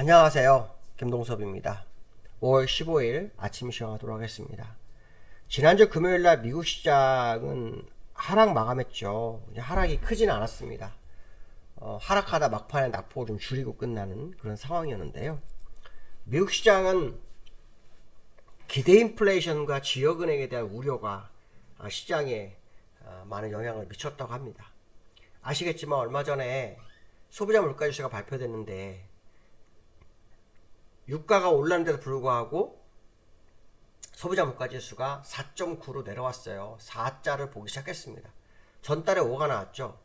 안녕하세요. 김동섭입니다. 5월 15일 아침 시험하도록 하겠습니다. 지난주 금요일 날 미국 시장은 하락 마감했죠. 하락이 크진 않았습니다. 어, 하락하다 막판에 낙폭을 좀 줄이고 끝나는 그런 상황이었는데요. 미국 시장은 기대 인플레이션과 지역은행에 대한 우려가 아, 시장에 아, 많은 영향을 미쳤다고 합니다. 아시겠지만 얼마 전에 소비자 물가지수가 발표됐는데 유가가 올랐는데도 불구하고 소비자 물가지수가 4.9로 내려왔어요. 4자를 보기 시작했습니다. 전달에 5가 나왔죠.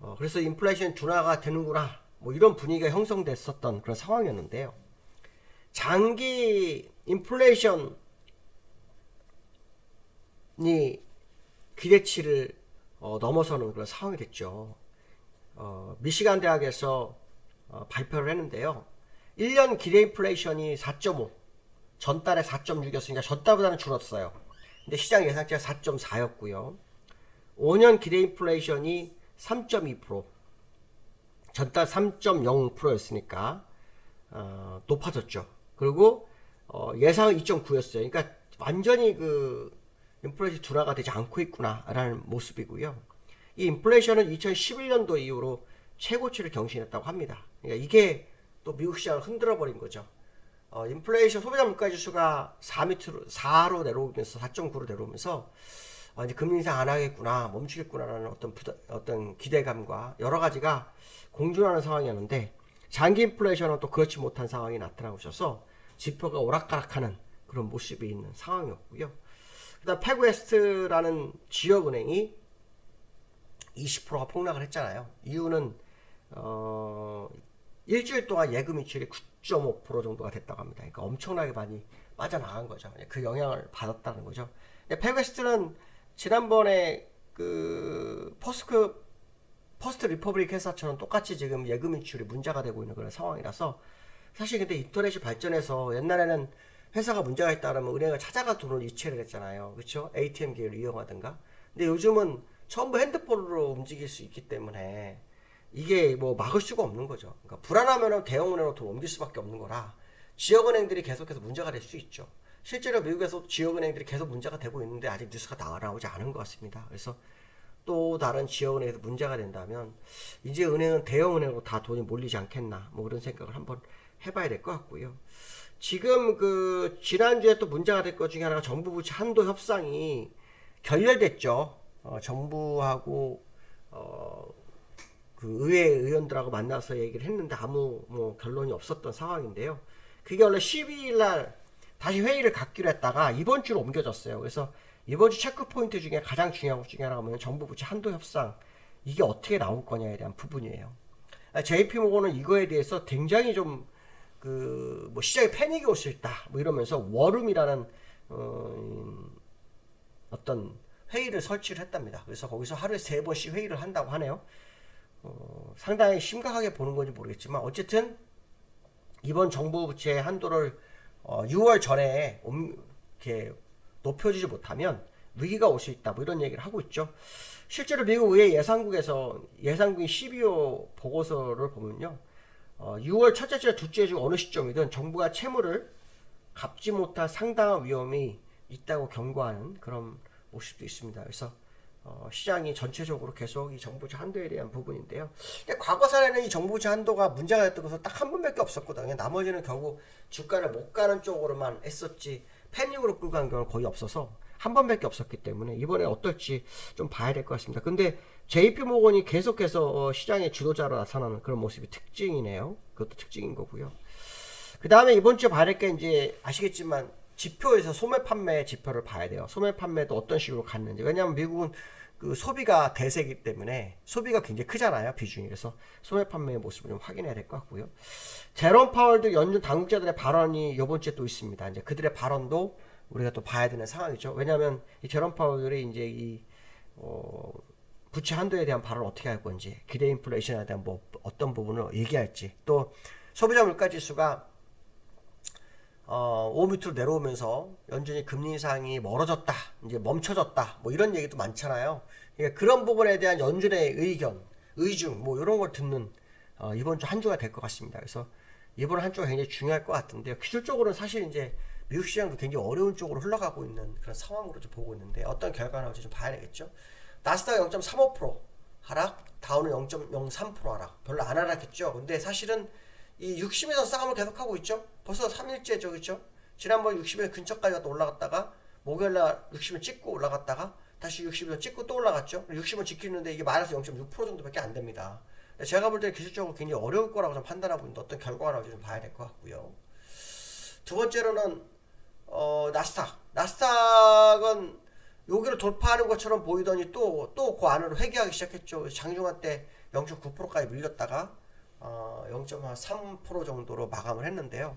어, 그래서 인플레이션 둔화가 되는구나. 뭐 이런 분위기가 형성됐었던 그런 상황이었는데요. 장기 인플레이션이 기대치를 어, 넘어서는 그런 상황이 됐죠. 어, 미시간 대학에서 어, 발표를 했는데요. 1년 기대 인플레이션이 4.5, 전달에 4.6이었으니까 전달보다는 줄었어요. 근데 시장 예상치가 4.4였고요. 5년 기대 인플레이션이 3.2%, 전달 3.0%였으니까 어, 높아졌죠. 그리고 어, 예상은 2.9였어요. 그러니까 완전히 그 인플레이션 둔화가 되지 않고 있구나라는 모습이고요. 이 인플레이션은 2011년도 이후로 최고치를 경신했다고 합니다. 그러니까 이게 또 미국 시장을 흔들어 버린 거죠. 어, 인플레이션 소비자 물가 지수가 4 밑으로 4로 내려오면서 4.9로 내려오면서 어, 이제 금리 인상 안 하겠구나 멈추겠구나라는 어떤 부다, 어떤 기대감과 여러 가지가 공존하는 상황이었는데 장기 인플레이션은 또 그렇지 못한 상황이 나타나고 있어서 지표가 오락가락하는 그런 모습이 있는 상황이었고요. 그다음 패그웨스트라는 지역은행이 20%가 폭락을 했잖아요. 이유는 어, 일주일 동안 예금 이출이 9.5% 정도가 됐다고 합니다. 그러니까 엄청나게 많이 빠져나간 거죠. 그 영향을 받았다는 거죠. 근데 패그웨스트는 지난번에 그 포스크 퍼스트 리퍼블릭 회사처럼 똑같이 지금 예금 인출이 문제가 되고 있는 그런 상황이라서 사실 근데 인터넷이 발전해서 옛날에는 회사가 문제가 있다 그러면 은행을 찾아가 돈을 이체를 했잖아요. 그렇죠? ATM 기회를 이용하든가. 근데 요즘은 전부 핸드폰으로 움직일 수 있기 때문에 이게 뭐 막을 수가 없는 거죠. 그러니까 불안하면 대형은행으로 돈 옮길 수밖에 없는 거라 지역은행들이 계속해서 문제가 될 수 있죠. 실제로 미국에서 지역은행들이 계속 문제가 되고 있는데 아직 뉴스가 나오지 않은 것 같습니다. 그래서 또 다른 지역은행에서 문제가 된다면 이제 은행은 대형은행으로 다 돈이 몰리지 않겠나 뭐 그런 생각을 한번 해봐야 될 것 같고요. 지금 그 지난주에 또 문제가 될 것 중에 하나가 정부 부채 한도 협상이 결렬됐죠. 어, 정부하고 어, 그 의회 의원들하고 만나서 얘기를 했는데 아무 뭐 결론이 없었던 상황인데요. 그게 원래 12일 날 다시 회의를 갖기로 했다가 이번 주로 옮겨졌어요. 그래서 이번 주 체크 포인트 중에 가장 중요한 것 중에 하나가 뭐냐면 정부 부채 한도 협상 이게 어떻게 나올 거냐에 대한 부분이에요. JP 모건은 이거에 대해서 굉장히 좀 그 뭐 시장에 패닉이 올 수 있다 뭐 이러면서 워룸이라는 어, 어떤 회의를 설치를 했답니다. 그래서 거기서 하루에 세 번씩 회의를 한다고 하네요. 어, 상당히 심각하게 보는 건지 모르겠지만 어쨌든 이번 정부 부채 한도를 어, 6월 전에 옴, 이렇게 높여주지 못하면 위기가 올 수 있다. 뭐 이런 얘기를 하고 있죠. 실제로 미국 의회 예상국에서 예상국인 12호 보고서를 보면요. 어, 6월 첫째 주, 둘째 주 어느 시점이든 정부가 채무를 갚지 못할 상당한 위험이 있다고 경고하는 그런 모습도 있습니다. 그래서 어, 시장이 전체적으로 계속 이 정부채 한도에 대한 부분인데요. 근데 과거 사례는 이 정부채 한도가 문제가 됐던 것은 딱 한 번밖에 없었거든요. 나머지는 결국 주가를 못 가는 쪽으로만 했었지 패닉으로 끌고 간 경우는 거의 없어서 한 번밖에 없었기 때문에 이번에 어떨지 좀 봐야 될 것 같습니다. 근데 JP 모건이 계속해서 어, 시장의 주도자로 나타나는 그런 모습이 특징이네요. 그것도 특징인 거고요. 그 다음에 이번 주에 봐야 될 게 이제 아시겠지만 지표에서 소매 판매 지표를 봐야 돼요. 소매 판매도 어떤 식으로 갔는지. 왜냐하면 미국은 그 소비가 대세이기 때문에 소비가 굉장히 크잖아요. 비중이. 그래서 소매 판매의 모습을 좀 확인해야 될 것 같고요. 제롬 파월도 연준 당국자들의 발언이 이번 주에 또 있습니다. 이제 그들의 발언도 우리가 또 봐야 되는 상황이죠. 왜냐하면 이 제롬 파월이 이제 이 어, 부채 한도에 대한 발언을 어떻게 할 건지, 기대 인플레이션에 대한 뭐 어떤 부분을 얘기할지, 또 소비자 물가 지수가 어, 5 밑으로 내려오면서 연준이 금리 인상이 멀어졌다, 이제 멈춰졌다, 뭐 이런 얘기도 많잖아요. 그러니까 그런 부분에 대한 연준의 의견, 의중, 뭐 이런 걸 듣는 어, 이번 주 한 주가 될 것 같습니다. 그래서 이번 한쪽이 굉장히 중요할 것 같은데요. 기술적으로는 사실 이제 미국 시장도 굉장히 어려운 쪽으로 흘러가고 있는 그런 상황으로 좀 보고 있는데 어떤 결과가 나올지 좀 봐야 되겠죠. 나스닥 0.35% 하락, 다우는 0.03% 하락. 별로 안 하락했죠. 근데 사실은 이 60에서 싸움을 계속하고 있죠. 벌써 3일째죠, 그렇죠? 지난번 60에 근처까지 갔다 올라갔다가 목요일 날 60을 찍고 올라갔다가 다시 60을 찍고 또 올라갔죠. 60을 지키는데 이게 마이너스 0.6% 정도밖에 안 됩니다. 제가 볼때 기술적으로 굉장히 어려울 거라고 좀 판단하고 있는데 어떤 결과가 나올지 좀 봐야 될 것 같고요. 두 번째로는 어, 나스닥. 나스닥은 여기를 돌파하는 것처럼 보이더니 또 또 그 안으로 회귀하기 시작했죠. 장중한 때 0.9%까지 밀렸다가 어, 0.3% 정도로 마감을 했는데요.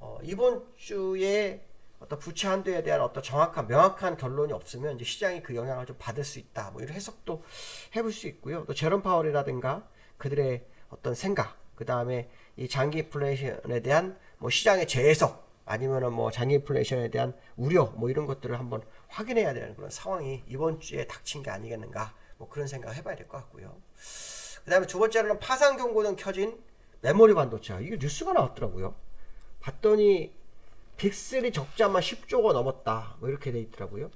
어, 이번 주에 어떤 부채 한도에 대한 어떤 정확한 명확한 결론이 없으면 이제 시장이 그 영향을 좀 받을 수 있다. 뭐 이런 해석도 해볼 수 있고요. 또 제롬 파월이라든가 그들의 어떤 생각, 그 다음에 이 장기 인플레이션에 대한 뭐 시장의 재해석 아니면은 뭐 장기 인플레이션에 대한 우려 뭐 이런 것들을 한번 확인해야 되는 그런 상황이 이번 주에 닥친 게 아니겠는가 뭐 그런 생각 해봐야 될 것 같고요. 그 다음에 두 번째로는 파산 경고등 켜진 메모리 반도체 이게 뉴스가 나왔더라고요. 봤더니 빅3 적자만 10조가 넘었다 뭐 이렇게 돼 있더라고요.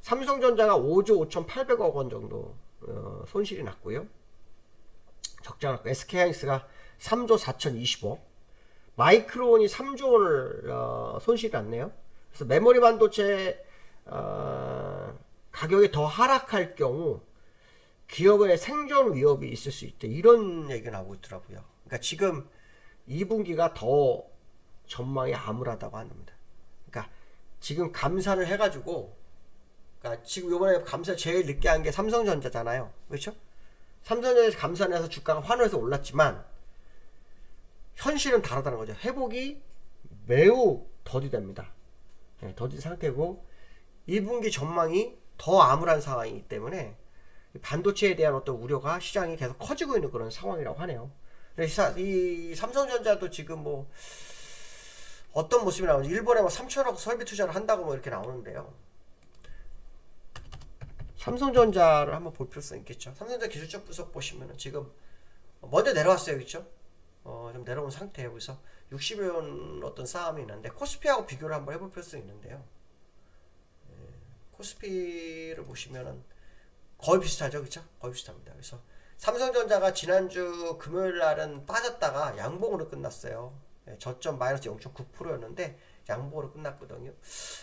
삼성전자가 5조 5,800억 원 정도 어, 손실이 났고요. 적자 났고 SK하이닉스가 3조 4,020억 마이크론이 3조 원을 어, 손실이 났네요. 그래서 메모리 반도체 어, 가격이 더 하락할 경우 기업의 생존 위협이 있을 수 있다. 이런 얘기가 나오고 있더라고요. 그러니까 지금 2분기가 더 전망이 암울하다고 합니다. 그러니까 지금 감산을 해가지고 그러니까 지금 이번에 감사 제일 늦게 한 게 삼성전자잖아요. 그렇죠? 삼성전자 감산해서 주가가 환호해서 올랐지만 현실은 다르다는 거죠. 회복이 매우 더디됩니다. 네, 더딘 상태고 2분기 전망이 더 암울한 상황이기 때문에 반도체에 대한 어떤 우려가 시장이 계속 커지고 있는 그런 상황이라고 하네요. 이 삼성전자도 지금 뭐 어떤 모습이 나오는지 일본에 뭐 3천억 설비 투자를 한다고 뭐 이렇게 나오는데요. 삼성전자를 한번 볼 필요성이 있겠죠. 삼성전자 기술적 분석 보시면은 지금 먼저 내려왔어요, 그렇죠? 어, 좀 내려온 상태예요. 그래서 60여 원 어떤 싸움이 있는데 코스피하고 비교를 한번 해볼 필요성이 있는데요. 예, 코스피를 보시면은 거의 비슷하죠, 그렇죠? 거의 비슷합니다. 그래서 삼성전자가 지난주 금요일 날은 빠졌다가 양봉으로 끝났어요. 예, 저점 마이너스 0.9%였는데 양봉으로 끝났거든요.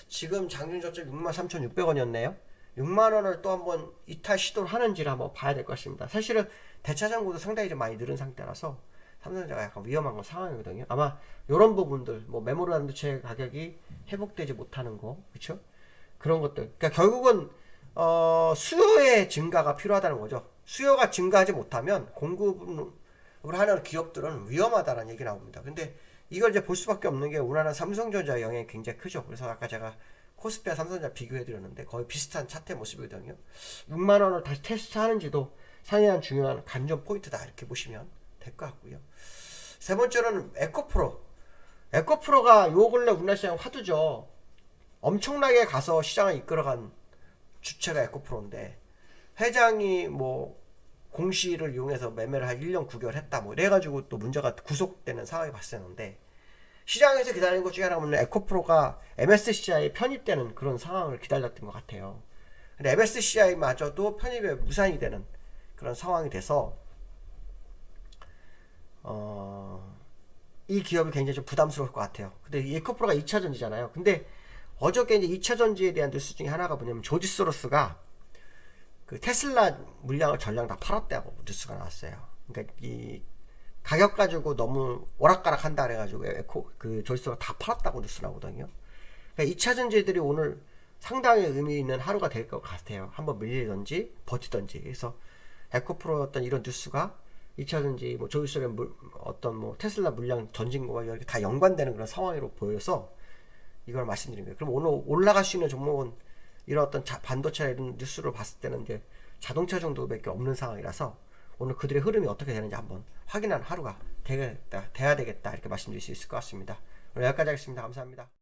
지금 장중 저점 63,600원이었네요. 6만 원을 또 한번 이탈 시도를 하는지를 한번 봐야 될 것 같습니다. 사실은 대차장고도 상당히 좀 많이 늘은 상태라서 삼성전자가 약간 위험한 건 상황이거든요. 아마 이런 부분들, 뭐 메모리 반도체 가격이 회복되지 못하는 거, 그렇죠? 그런 것들. 그러니까 결국은 어, 수요의 증가가 필요하다는 거죠. 수요가 증가하지 못하면 공급을 하는 기업들은 위험하다는 얘기 나옵니다. 근데 이걸 이제 볼 수밖에 없는 게 우리나라 삼성전자 영향이 굉장히 크죠. 그래서 아까 제가 코스피와 삼성전자 비교해 드렸는데 거의 비슷한 차트 모습이거든요. 6만 원을 다시 테스트하는지도 상당한 중요한 관전 포인트다 이렇게 보시면 될 것 같고요. 세 번째로는 에코프로. 에코프로가 요 근래 우리나라 시장 화두죠. 엄청나게 가서 시장을 이끌어간 주체가 에코프로인데 회장이 뭐 공시를 이용해서 매매를 한 1년 9개월 했다 뭐 이래가지고 또 문제가 구속되는 상황이 발생했는데 시장에서 기다리는 것 중에 하나는 에코프로가 MSCI에 편입되는 그런 상황을 기다렸던 것 같아요. 근데 MSCI마저도 편입에 무산이 되는 그런 상황이 돼서 어, 이 기업이 굉장히 좀 부담스러울 것 같아요. 근데 이 에코프로가 2차 전지잖아요. 근데 어저께 이제 2차 전지에 대한 뉴스 중에 하나가 뭐냐면 조지 소로스가 그 테슬라 물량을 전량 다 팔았다고 뉴스가 나왔어요. 그러니까 이 가격 가지고 너무 오락가락 한다 그래가지고 에코 그 조지 소로스가 다 팔았다고 뉴스 나오거든요. 그러니까 2차 전지들이 오늘 상당히 의미 있는 하루가 될 것 같아요. 한번 밀리든지 버티든지. 그래서 에코프로 어떤 이런 뉴스가 2차 전지 뭐 조지 소로스 어떤 뭐 테슬라 물량 전진 거와 이렇게 다 연관되는 그런 상황으로 보여서 이걸 말씀드린 거예요. 그럼 오늘 올라갈 수 있는 종목은 이런 어떤 자, 반도체 이런 뉴스를 봤을 때는 이제 자동차 정도밖에 없는 상황이라서 오늘 그들의 흐름이 어떻게 되는지 한번 확인하는 하루가 되겠다, 돼야 되겠다 이렇게 말씀드릴 수 있을 것 같습니다. 오늘 여기까지 하겠습니다. 감사합니다.